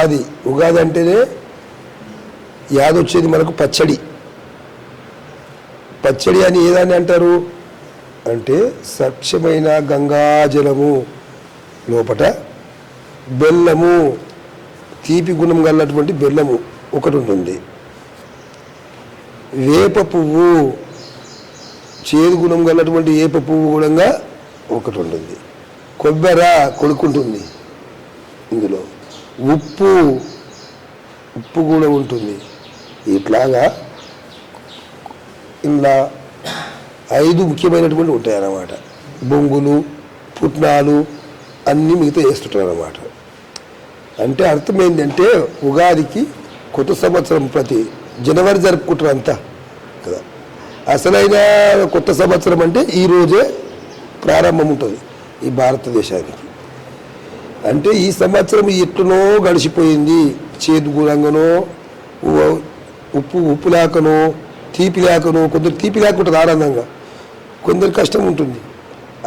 ఉగాది. ఉగాది అంటేనే యాద వచ్చేది మనకు పచ్చడి. పచ్చడి అని ఏదని అంటారు? అంటే స్వచ్ఛమైన గంగాజలము లోపట బెల్లము తీపి గుణం గలటువంటి బెల్లము ఒకటి ఉంటుంది వేప పువ్వు చేదు గుణం గలటువంటి వేప పువ్వు కూడా ఒకటి ఉంటుంది కొబ్బెర కొడుకుంటుంది ఇందులో. ఉప్పు ఉప్పు కూడా ఉంటుంది. ఇట్లాగా ఇలా ఐదు ముఖ్యమైనటువంటి ఉంటాయి అన్నమాట బొంగులు పుట్నాలు అన్నీ మిగతా వేస్తుంటారు అన్నమాట అంటే అర్థం ఏంటంటే ఉగాదికి కొత్త సంవత్సరం ప్రతి జనవరి జరుపుకుంటారు అంతా కదా. అసలైన కొత్త సంవత్సరం అంటే ఈరోజే ప్రారంభం ఉంటుంది ఈ భారతదేశానికి. అంటే ఈ సంవత్సరం ఎట్లనో గడిచిపోయింది. చేదు గుణంగానో ఉప్పు ఉప్పు లేకనో తీపి లేకనో కొందరు తీపి లేకుంటుంది ఆనందంగా. కొందరు కష్టం ఉంటుంది.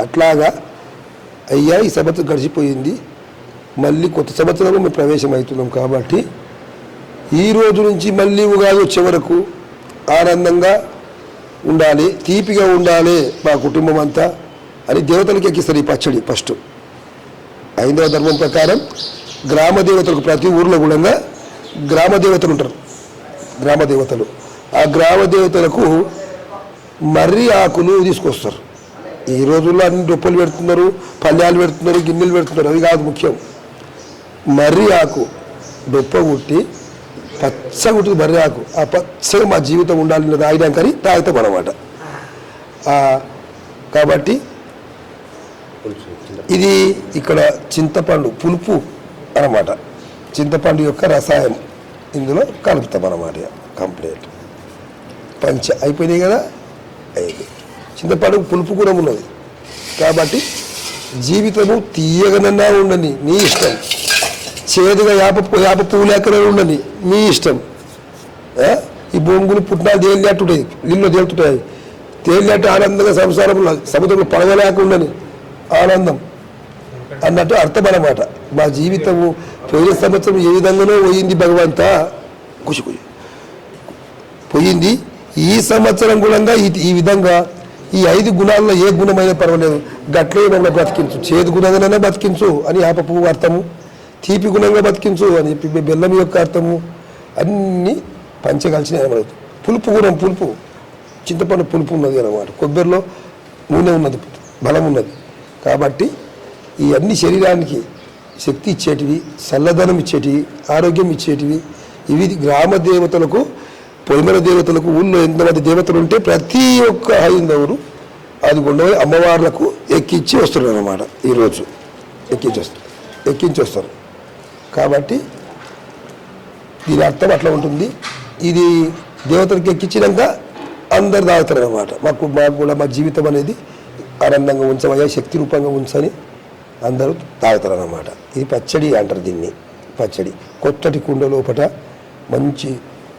అట్లాగా అయ్యా ఈ సంవత్సరం గడిచిపోయింది. మళ్ళీ కొత్త సంవత్సరంలో మేము ప్రవేశం అవుతున్నాం కాబట్టి ఈ రోజు నుంచి మళ్ళీ ఉగాది వచ్చే వరకు ఆనందంగా ఉండాలి తీపిగా ఉండాలి మా కుటుంబం అంతా అని దేవతలకి ఎక్కిస్తారు ఈ పచ్చడి ఫస్ట్. ఐదవ ధర్మం ప్రకారం గ్రామ దేవతలకు ప్రతి ఊర్లో కూడా గ్రామ దేవతలు ఉంటారు. గ్రామ దేవతలు. ఆ గ్రామ దేవతలకు మర్రి ఆకులు తీసుకొస్తారు. ఈ రోజుల్లో అన్ని డొప్పలు పెడుతున్నారు పల్లెలు పెడుతున్నారు గిన్నెలు పెడుతున్నారు. అవి కాదు ముఖ్యం. మర్రి ఆకు డొప్ప కుట్టి పచ్చగా ఉంటుంది మర్రి ఆకు. ఆ పచ్చగా మా జీవితం ఉండాలని తాగినాం కానీ తాగుతాం అనమాట కాబట్టి ఇది ఇక్కడ చింతపండు పులుపు అన్నమాట. చింతపండు యొక్క రసాయనం. ఇందులో కలుపుతాం అన్నమాట కంప్లీట్ పంచ అయిపోయినాయి కదా? అయింది చింతపండు పులుపు కూడా ఉన్నది. కాబట్టి జీవితము తీయగనన్నా ఉండని నీ ఇష్టం. చేదుగా యాప యాప పువ్వు లేకనే ఉండని నీ ఇష్టం ఈ బొంగులు పుట్టినాలు తేలినట్టుంటాయి నీళ్ళు తేలుతుంటాయి తేలినట్టు ఆనందంగా సంసారంలో సముద్రంలో పడవలేకుండాని ఆనందం. అన్నట్టు అర్థం అన్నమాట మా జీవితము పోయిన సంవత్సరం ఏ విధంగానో పోయింది భగవంత. ఖుషి కుషి పోయింది. ఈ సంవత్సరం కూడా ఈ ఈ విధంగా ఈ ఐదు గుణాల్లో ఏ గుణమైనా పర్వాలేదు. గట్లే మమ్మల్ని బ్రతికించు. చేదు గుణంగానే బతికించు అని ఆప పువ్వు అర్థము. తీపి గుణంగా బతికించు అని చెప్పి బెల్లం యొక్క అర్థము. అన్నీ పంచగలిసిన అనమాట పులుపు గుణం పులుపు. చింతపండు పులుపు ఉన్నది అనమాట కొబ్బరిలో నూనె ఉన్నది. బలం ఉన్నది. కాబట్టి ఈ అన్ని శరీరానికి శక్తి ఇచ్చేటివి చల్లదనం ఇచ్చేటివి ఆరోగ్యం ఇచ్చేటివి. ఇవి గ్రామ దేవతలకు పొలిమల దేవతలకు ఊళ్ళో ఎంతమంది దేవతలు ఉంటే ప్రతి ఒక్క హైందవులు అది గుండె అమ్మవార్లకు ఎక్కించి వస్తున్నారు అన్నమాట ఈరోజు ఎక్కించి వస్తారు ఎక్కించి వస్తారు కాబట్టి దీని అర్థం అట్లా ఉంటుంది. ఇది దేవతలకు ఎక్కించినాక అందరు తాగుతారు అనమాట మాకు మాకు కూడా మా జీవితం అనేది ఆనందంగా ఉంచమయ్యా శక్తి రూపంగా ఉంచని అందరూ తాగుతారు అన్నమాట ఇది పచ్చడి అంటారు దీన్ని పచ్చడి. కొత్తటి కుండ లోపట మంచి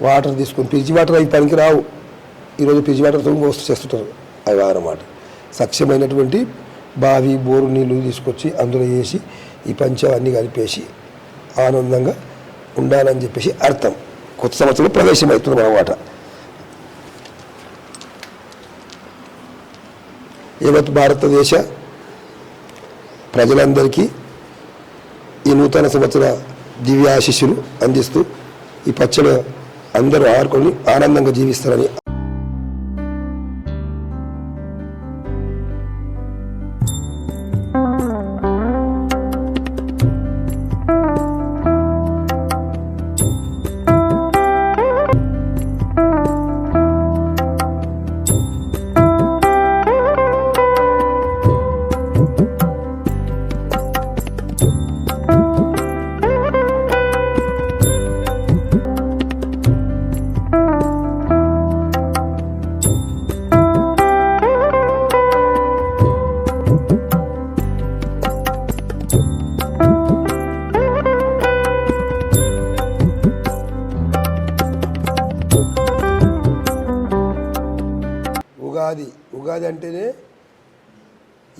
వాటర్ తీసుకొని పిరిచి వాటర్ అవి పనికి రావు. ఈరోజు పిరిచి వాటర్తో వస్తు చేస్తుంటారు అవి అనమాట సఖ్యమైనటువంటి బావి బోరు నీళ్ళు తీసుకొచ్చి అందులో వేసి ఈ పంచ అన్నీ కలిపేసి ఆనందంగా ఉండాలని చెప్పేసి అర్థం. కొత్త సంవత్సరం ప్రవేశం అవుతుంది అన్నమాట. యావత్ భారతదేశ ప్రజలందరికీ ఈ నూతన సంవత్సర దివ్యాశిష్యులు అందిస్తూ ఈ పచ్చడి అందరూ ఆడుకొని ఆనందంగా జీవిస్తారని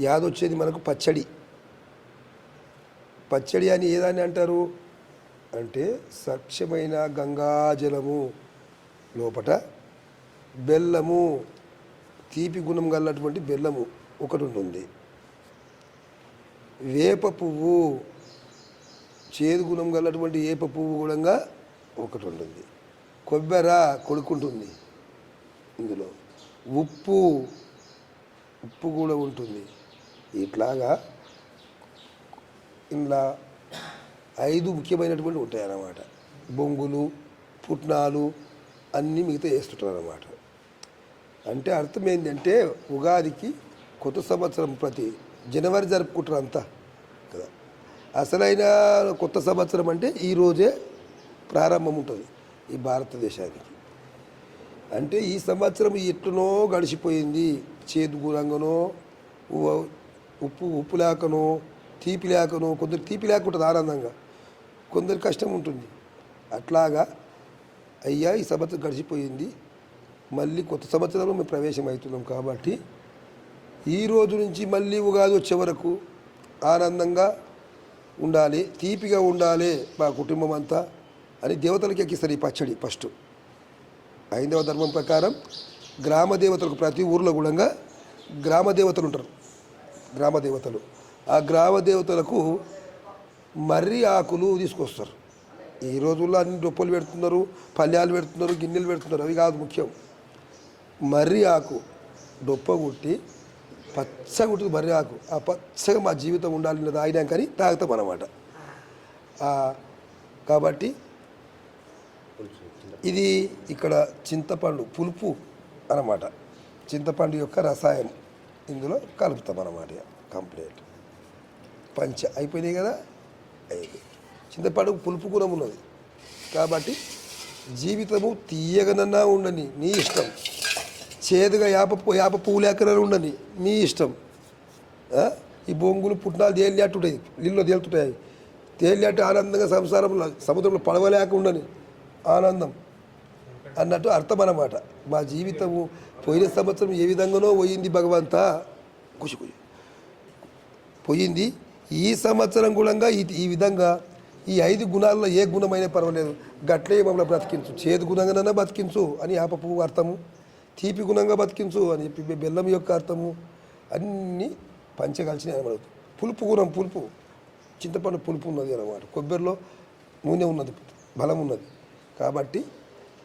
యాదొచ్చేది మనకు పచ్చడి. పచ్చడి అని ఏదాన్ని అంటారు? అంటే స్వచ్ఛమైన గంగాజలము లోపట బెల్లము తీపి గుణం గలటువంటి బెల్లము ఒకటి ఉంటుంది వేప పువ్వు చేదు గుణం గలటువంటి వేప పువ్వు కూడా ఒకటి ఉంటుంది కొబ్బెర కొడుకుంటుంది ఇందులో. ఉప్పు ఉప్పు కూడా ఉంటుంది. ఇట్లాగా ఇలా ఐదు ముఖ్యమైనటువంటి ఉంటాయి అన్నమాట బొంగులు పుట్నాలు అన్నీ మిగతా వేస్తుంటారు అన్నమాట అంటే అర్థం ఏంటంటే ఉగాదికి కొత్త సంవత్సరం ప్రతి జనవరి జరుపుకుంటారు అంతా కదా. అసలైన కొత్త సంవత్సరం అంటే ఈరోజే ప్రారంభం ఉంటుంది ఈ భారతదేశానికి. అంటే ఈ సంవత్సరం ఎట్లనో గడిచిపోయింది. చేదు గురంగనో ఉప్పు ఉప్పు లేకనో తీపి లేకనో కొందరు తీపి లేకుంటుంది ఆనందంగా. కొందరు కష్టం ఉంటుంది. అట్లాగా అయ్యా ఈ సంవత్సరం గడిచిపోయింది. మళ్ళీ కొత్త సంవత్సరంలో మేము ప్రవేశం అవుతున్నాం కాబట్టి ఈ రోజు నుంచి మళ్ళీ ఉగాది వచ్చే వరకు ఆనందంగా ఉండాలి తీపిగా ఉండాలి మా కుటుంబం అంతా అని దేవతలకి ఎక్కిస్తారు ఈ పచ్చడి ఫస్ట్. ఐదవ ధర్మం ప్రకారం గ్రామ దేవతలకు ప్రతి ఊర్లో కూడా గ్రామ దేవతలు ఉంటారు. గ్రామ దేవతలు ఆ గ్రామ దేవతలకు మర్రి ఆకులు తీసుకొస్తారు. ఈ రోజుల్లో అన్ని డొప్పలు పెడుతున్నారు పల్లెలు పెడుతున్నారు గిన్నెలు పెడుతున్నారు. అవి కాదు ముఖ్యం. మర్రి ఆకు డొప్ప కుట్టి పచ్చగా ఉంటుంది మర్రి ఆకు. ఆ పచ్చగా మా జీవితం ఉండాలని కానీ తాగుతాం అన్నమాట. కాబట్టి ఇది ఇక్కడ చింతపండు పులుపు అన్నమాట. చింతపండు యొక్క రసాయనం. ఇందులో కలుపుతాం అన్నమాట కంప్లీట్ పంచ అయిపోయినాయి కదా ఐదు చింతపండు పులుపు కూడా ఉన్నది. కాబట్టి జీవితము తీయగనన్నా ఉండని నీ ఇష్టం. చేదుగా యాప యాప పువ్వు లేకనే ఉండని మీ ఇష్టం. ఈ బొంగులు పుట్టినాలు తేలినట్టు ఉంటాయి నీళ్ళు తేలుతుంటాయి. తేలినట్టు ఆనందంగా సంసారంలో సముద్రంలో పడవలేక ఉండని ఆనందం. అన్నట్టు అర్థం అన్నమాట మా జీవితము పోయిన సంవత్సరం ఏ విధంగానో పోయింది భగవంతా. ఖుషి కుషి పోయింది. ఈ సంవత్సరం కూడా ఈ ఈ విధంగా ఈ ఐదు గుణాల్లో ఏ గుణమైనా పర్వాలేదు. గట్లే మమ్మల్ని బ్రతికించు. చేదు గుణంగానైనా బతికించు అని ఆపపు అర్థము. తీపి గుణంగా బతికించు అని చెప్పి బెల్లం యొక్క అర్థము. అన్నీ పంచగలిసినాయి అనమాట. పులుపు గుణం పులుపు. చింతపండు పులుపు ఉన్నది అన్నమాట. కొబ్బరిలో నూనె ఉన్నది బలం ఉన్నది. కాబట్టి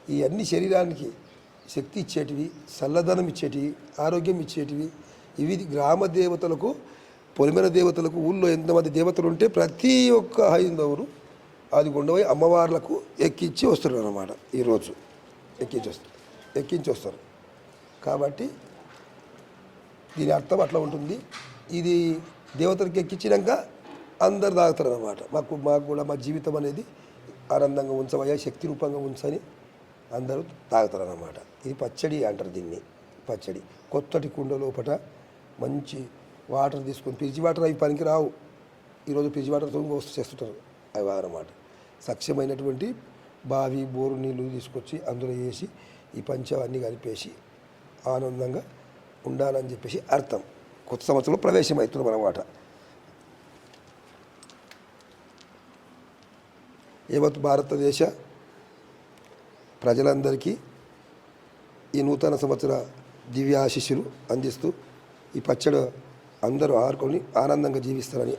ఈ అన్ని శరీరానికి శక్తి ఇచ్చేటివి చల్లదనం ఇచ్చేటివి ఆరోగ్యం ఇచ్చేటివి. ఇవి గ్రామ దేవతలకు పొలిమెర దేవతలకు ఊళ్ళో ఎంతమంది దేవతలు ఉంటే ప్రతి ఒక్క హైందవులు అది గుండవై అమ్మవార్లకు ఎక్కించి వస్తారు అన్నమాట ఈరోజు. ఎక్కించి వస్తారు. ఎక్కించి వస్తారు. కాబట్టి దీని అర్థం అట్లా ఉంటుంది. ఇది దేవతలకు ఎక్కించినాక అందరు తాగుతారు అన్నమాట మాకు మాకు కూడా మా జీవితం అనేది ఆనందంగా ఉంచవయ్యా శక్తి రూపంగా ఉంచని అందరూ తాగుతారు అన్నమాట ఇది పచ్చడి అంటారు దీన్ని పచ్చడి. కొత్తటి కుండ లోపట మంచి వాటర్ తీసుకొని ఫ్రిడ్జ్ వాటర్ అవి పనికి రావు ఈరోజు ఫ్రిడ్జ్ వాటర్తో వస్తు చేస్తుంటారు అవి అన్నమాట సఖ్యమైనటువంటి బావి బోరు నీళ్ళు తీసుకొచ్చి అందులో వేసి ఈ పంచవన్నీ కలిపేసి ఆనందంగా ఉండాలని చెప్పేసి అర్థం. కొత్త సంవత్సరంలో ప్రవేశం అవుతున్నాం అన్నమాట. యావత్ భారతదేశ ప్రజలందరికీ ఈ నూతన సంవత్సర దివ్య ఆశీస్సులు అందిస్తూ ఈ పచ్చడి అందరూ ఆరుకొని ఆనందంగా జీవిస్తారని